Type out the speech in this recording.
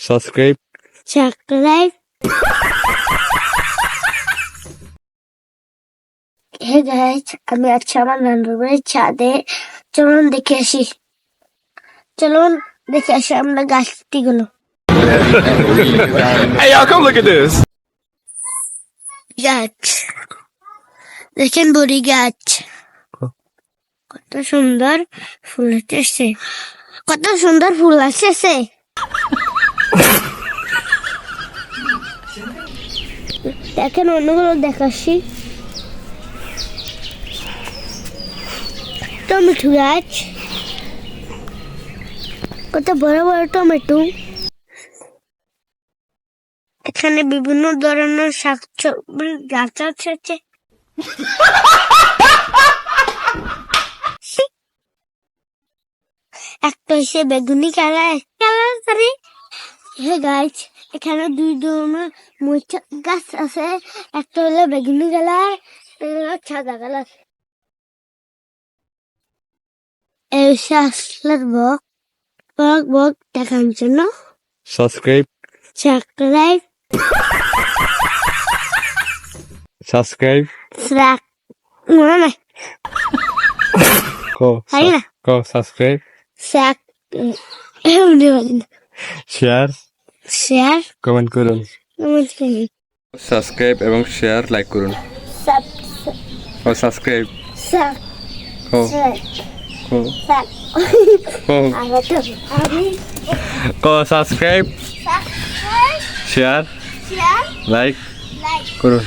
Subscribe subscribe hey guys আমি আজকে আমার নানুর বাড়ির ছাদে চলুন দেখে আসি। চলুন দেখে আসি আমরা গাছটি গুলো Hey y'all come look at this. গাছ। দেখেন বড়ি গাছ। কত সুন্দর ফুল আসছে কত সুন্দর ফুল আসছে দেখেন, অন্যগুলো দেখাচ্ছি। টমেটো গাছ। কত বড় বড় টমেটো। এখানে বিভিন্ন ধরনের শাক সবজির গাছ আছে একটা হচ্ছে বেগুনি কালার কালার সরি হে গাছ এখানে দুই ধরনের মরিচ গাছ আছে। একটা হলো বেগুনি কালার সাদা কালার। এই আসলার বক বক বক দেখার জন্য সাবস্ক্রাইব। সাবস্ক্রাইব। সাবস্ক্রাইব। স্রাক মনে নাই। কো কো সাবস্ক্রাইব। এমনি শেয়ার। শেয়ার কমেন্ট করুন। কমেন্ট করি সাবস্ক্রাইব এবং শেয়ার লাইক করুন। ও সাবস্ক্রাইব সাব ও। Subscribe share share like like করুন।